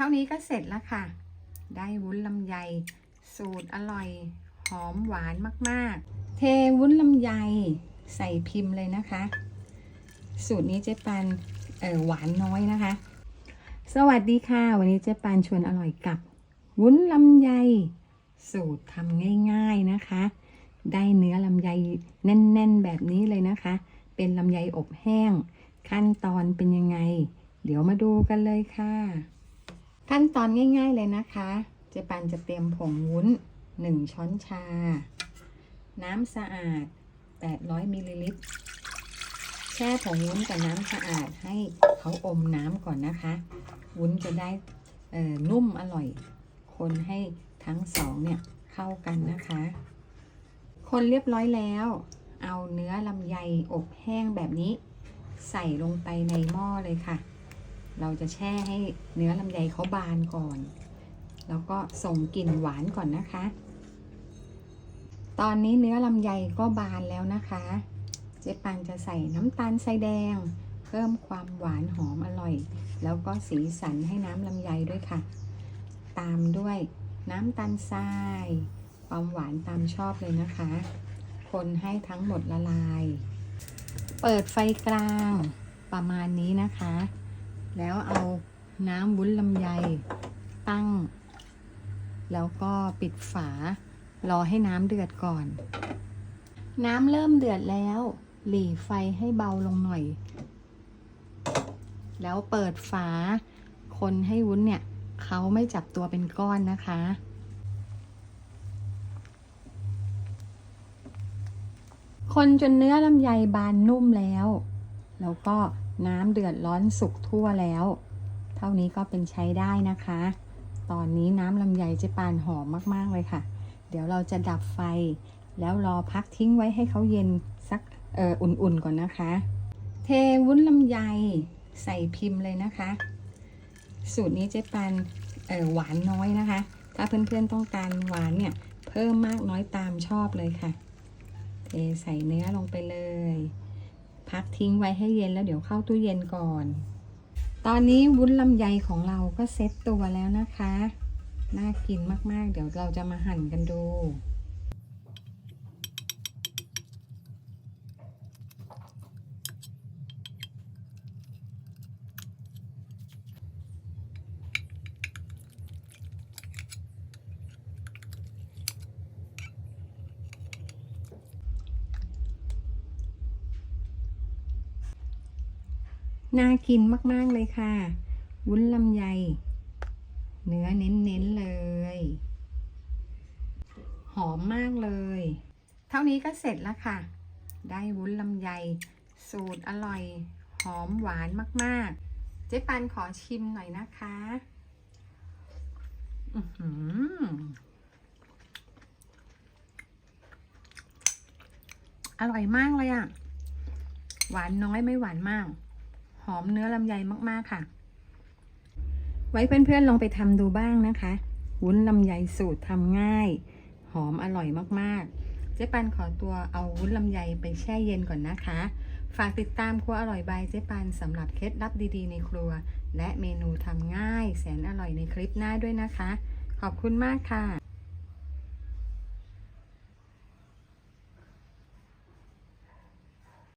เท่านี้ก็เสร็จแล้วค่ะ ได้วุ้นลำไย สูตรอร่อย หอมหวานมากๆ เทวุ้นลำไยใส่พิมพ์เลยนะคะ สูตรนี้เจ๊ปันเออหวานน้อยนะคะ สวัสดีค่ะ วันนี้เจ๊ปันชวนอร่อยกับ วุ้นลำไย สูตรทำง่าย ๆนะคะ ได้เนื้อลำไยแน่น ๆ แบบนี้เลยนะคะ เป็นลำไยอบแห้ง ขั้นตอนเป็นยังไง เดี๋ยวมาดูกันเลยค่ะ ขั้นตอนง่าย ๆเลยนะคะ เจปันจะเตรียมผงวุ้น 1 ช้อนชา น้ำสะอาด 800มิลลิลิตร แช่ผงวุ้นกับน้ำสะอาดให้เขาอมน้ำก่อนนะคะ วุ้นจะได้นุ่มอร่อย คนให้ทั้งสองเนี่ยเข้ากันนะคะ คนเรียบร้อยแล้ว เอาเนื้อลำไยอบแห้งแบบนี้ ใส่ลงไปในหม้อเลยค่ะ เราจะแช่ให้เนื้อลำไยเขาบานก่อน แล้วก็ส่งกลิ่นหวานก่อนนะคะ ตอนนี้เนื้อลำไยก็บานแล้วนะคะ เจ๊ปันจะใส่น้ำตาลทรายแดง เพิ่มความหวานหอมอร่อย แล้วก็สีสันให้น้ำลำไยด้วยค่ะ ตามด้วยน้ำตาลทราย ความหวานตามชอบเลยนะคะ คนให้ทั้งหมดละลาย เปิดไฟกลางประมาณนี้นะคะ แล้วเอาน้ำวุ้นลำไยตั้ง แล้วก็ปิดฝารอให้น้ำเดือดก่อน น้ำเริ่มเดือดแล้ว หลีไฟให้เบาลงหน่อย แล้วเปิดฝา คนให้วุ้นเนี่ยเขาไม่จับตัวเป็นก้อนนะคะคนจนเนื้อลำไยบานนุ่มแล้ว แล้วก็ น้ำเดือดร้อนสุกทั่วแล้ว เท่านี้ก็เป็นใช้ได้นะคะ ตอนนี้น้ำลำไยเจปานหอมมาก ๆ เลยค่ะ เดี๋ยวเราจะดับไฟ แล้วรอพักทิ้งไว้ให้เขาเย็นสักอออุ่นๆก่อนนะคะ เทวุ้นลำไยใส่พิมพ์เลยนะคะ สูตรนี้เจ๊ปันหวานน้อยนะคะ ถ้าเพื่อนๆต้องการหวานเนี่ย เพิ่มมากน้อยตามชอบเลยค่ะ เทใส่เนื้อลงไปเลย พักทิ้งไว้ให้เย็นแล้วเดี๋ยวเข้าตู้เย็นก่อน ตอนนี้วุ้นลำไยของเราก็เซ็ตตัวแล้วนะคะ น่ากินมากๆ เดี๋ยวเราจะมาหั่นกันดู น่ากินมาก ๆ เลยค่ะ วุ้นลำไย เนื้อเน้น ๆ เลย หอมมากเลย เท่านี้ก็เสร็จแล้วค่ะ ได้วุ้นลำไย สูตรอร่อย หอมหวานมาก ๆ เจ๊ปันขอชิมหน่อยนะคะอือหืออร่อยมากเลยอะ่ะ หวานน้อยไม่หวานมาก อมเนื้อลำไยมากๆค่ะ ไว้เพื่อนๆลองไปทำดูบ้างนะคะ วุ้นลำไยสูตรทำง่าย หอมอร่อยมากๆ เจ๊ปันขอตัวเอาวุ้นลำไยไปแช่เย็นก่อนนะคะ ฝากติดตามครัวอร่อยบายเจ๊ปันสำหรับเคล็ดลับดีๆในครัว และเมนูทำง่าย แสนอร่อยในคลิปหน้าด้วยนะคะ ขอบคุณมากค่ะ